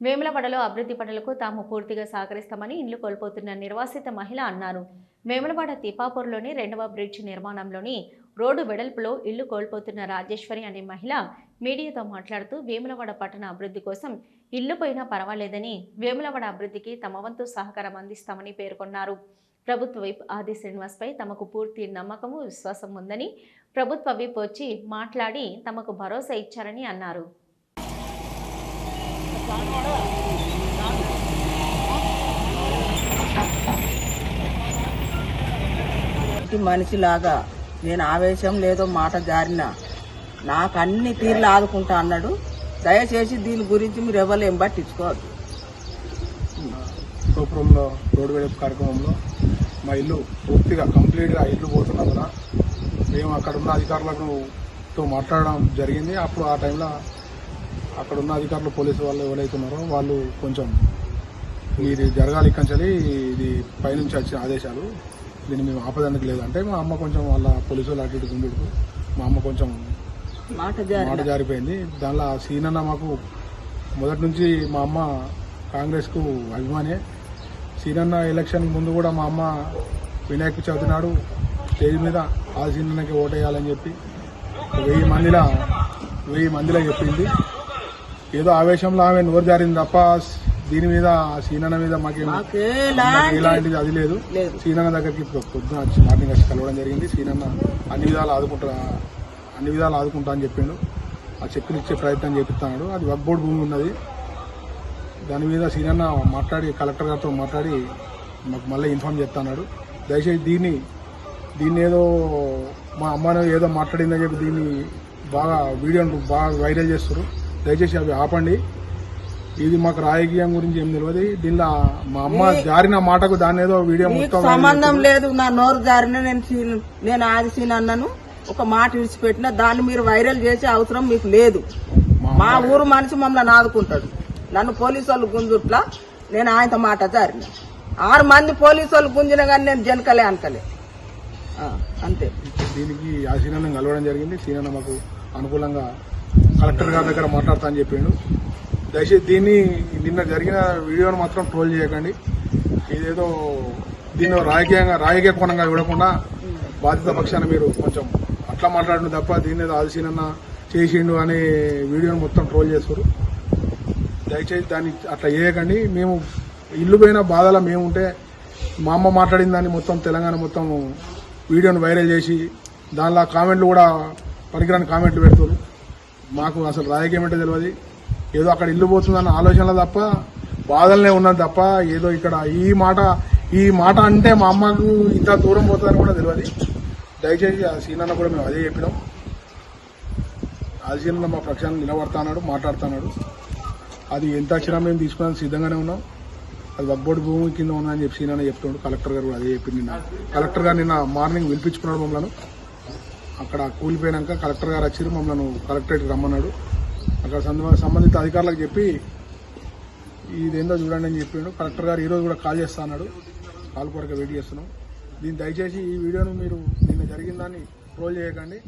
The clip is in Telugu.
వేములవాడలో అభివృద్ధి పనులకు తాము పూర్తిగా సహకరిస్తామని ఇల్లు కోల్పోతున్న నిర్వాసిత మహిళ అన్నారు. వేములవాడ తిపాపూర్లోని రెండవ బ్రిడ్జ్ నిర్మాణంలోని రోడ్డు వెడల్పులో ఇల్లు కోల్పోతున్న రాజేశ్వరి అనే మహిళ మీడియాతో మాట్లాడుతూ వేములవాడ పట్టణ అభివృద్ధి కోసం ఇల్లు పోయినా పర్వాలేదని వేములవాడ అభివృద్ధికి తమ వంతు సహకారం అందిస్తామని పేర్కొన్నారు. ప్రభుత్వ విప్ ఆది శ్రీనివాస్పై తమకు పూర్తి నమ్మకము విశ్వాసం ఉందని ప్రభుత్వ విప్ వచ్చి మాట్లాడి తమకు భరోసా ఇచ్చారని అన్నారు. మనిషిలాగా నేను ఆవేశం లేదో మాట జారిన నాకు అన్ని తీర్లు ఆదుకుంటా అన్నాడు. దయచేసి దీని గురించి మీరు ఎవరు పట్టించుకోవద్దు. గోపురంలో రోడ్డు వేడపు కార్యక్రమంలో మా ఇల్లు పూర్తిగా కంప్లీట్గా ఇల్లు పోతున్నందున మేము అక్కడ ఉన్న అధికారులకు తో మాట్లాడడం జరిగింది. అప్పుడు ఆ టైంలో అక్కడ ఉన్న అధికారులు పోలీసు వాళ్ళు ఎవరైతే ఉన్నారో వాళ్ళు కొంచెం ఇది జరగాలి ఇక్కడి ఇది పైనుంచి వచ్చిన ఆదేశాలు. దీన్ని మేము ఆపదానికి లేదంటే మా అమ్మ కొంచెం వాళ్ళ పోలీసు వాళ్ళు అటు ఇటు మా అమ్మ కొంచెం మాట జారిపోయింది. దానిలో సీన్ అన్న మాకు మొదటి నుంచి మా అమ్మ కాంగ్రెస్కు అభిమానే. సీనన్న ఎలక్షన్ ముందు కూడా మా అమ్మ వినాయక చవితి నాడు స్టేజ్ మీద ఆ సీనన్నకి ఓటేయాలని చెప్పి వెయ్యి మందిలో వెయ్యి మందిలో చెప్పింది. ఏదో ఆవేశంలో ఆమె నోరు జారింది తప్ప దీని మీద సీనన్న మీద మాకేం ఎలాంటిది అది లేదు. సీనన్న దగ్గరికి ఇప్పుడు పొద్దున వచ్చి మార్నింగ్ వచ్చి కలవడం జరిగింది. సీనన్న అన్ని విధాలు ఆదుకుంటా అన్ని విధాలు ఆదుకుంటా అని చెప్పిండు. ఆ చెక్కులు ఇచ్చే ప్రయత్నం చేపిస్తున్నాడు అది వర్క్ బోర్డు భూమి ఉన్నది. దాని మీద సీనన్న మాట్లాడి కలెక్టర్ గారితో మాట్లాడి మాకు మళ్ళీ ఇన్ఫార్మ్ చేస్తున్నాడు. దయచేసి దీన్ని దీన్ని ఏదో మా అమ్మను ఏదో మాట్లాడిందని చెప్పి దీన్ని బాగా వీడియోను బాగా వైరల్ చేస్తారు దయచేసి అవి ఆపండి. ఇది మాకు రాజకీయం గురించి ఏం తెలియదు దీనిలో మా అమ్మ జారిన మాటకు దాన్ని ఏదో వీడియో మొత్తం సంబంధం లేదు. నా నోరు జారిన నేను నేను ఆది సీన్ అన్నను. ఒక మాట విడిచిపెట్టిన దాన్ని మీరు వైరల్ చేసే అవసరం మీకు లేదు. మా ఊరు మనిషి మమ్మల్ని ఆదుకుంటాడు. నన్ను పోలీసు వాళ్ళు గుంజుట్లా నేను ఆయనతో మాట జారిన. ఆరు మంది పోలీసు వాళ్ళు గుంజిన కానీ నేను జనకలే అనకలే. అంతే. దీనికి ఆ సీనన్న కలవడం జరిగింది. సీనన్న మాకు అనుకూలంగా కలెక్టర్ గారి దగ్గర మాట్లాడతా అని చెప్పిండు. దయచేసి దీన్ని నిన్న జరిగిన వీడియోను మాత్రం ట్రోల్ చేయకండి. ఇదేదో దీన్ని రాజకీయంగా రాజకీయ కోణంగా ఇవ్వకుండా బాధిత పక్షాన మీరు కొంచెం అట్లా మాట్లాడిన తప్ప దీన్ని ఏదో ఆలసీనన్న చేసిండు అనే వీడియోను మొత్తం ట్రోల్ చేస్తారు దయచేసి దాన్ని అట్లా చేయకండి. మేము ఇల్లు పోయిన బాధలో మేము ఉంటే మా అమ్మ మాట్లాడిన దాన్ని మొత్తం తెలంగాణ మొత్తం వీడియోను వైరల్ చేసి దానిలో కామెంట్లు కూడా పనికిరాని కామెంట్లు పెడుతున్నారు మాకు అసలు రాజకీయం అంటే తెలియదు ఏదో అక్కడ ఇల్లు పోతుందన్న ఆలోచనలో తప్ప బాధలనే ఉన్నది తప్ప ఏదో ఇక్కడ ఈ మాట ఈ మాట అంటే మా అమ్మకు ఇంత దూరం పోతుందని కూడా తెలియదు దయచేసి ఆ సీనన్న కూడా మేము అదే చెప్పినాం. ఆ సీనన్న మా పక్షాన్ని నిలబడతాడు మాట్లాడుతున్నాడు. అది ఎంత వచ్చినా మేము తీసుకోవడానికి సిద్ధంగానే ఉన్నాం. అది వగ్బోర్డు భూమి కింద ఉందని చెప్పి సీనన్న చెప్తున్నాడు కలెక్టర్ గారు కూడా అదే చెప్పింది నిన్న. కలెక్టర్ గారు నిన్న మార్నింగ్ పిలిపించుకున్నాడు మమ్మల్ని. అక్కడ కూలిపోయినాక కలెక్టర్ గారు వచ్చి మమ్మల్ని కలెక్టరేట్కి రమ్మన్నాడు. అక్కడ సంబంధిత అధికారులకు చెప్పి ఇదేందో చూడండి అని చెప్పిండు కలెక్టర్ గారు ఈరోజు కూడా కాల్ చేస్తా అన్నాడు. కాల్ కొరకు వెయిట్ చేస్తున్నాం. దీన్ని దయచేసి ఈ వీడియోను మీరు నిన్న జరిగిన దాన్ని ట్రోల్ చేయకండి.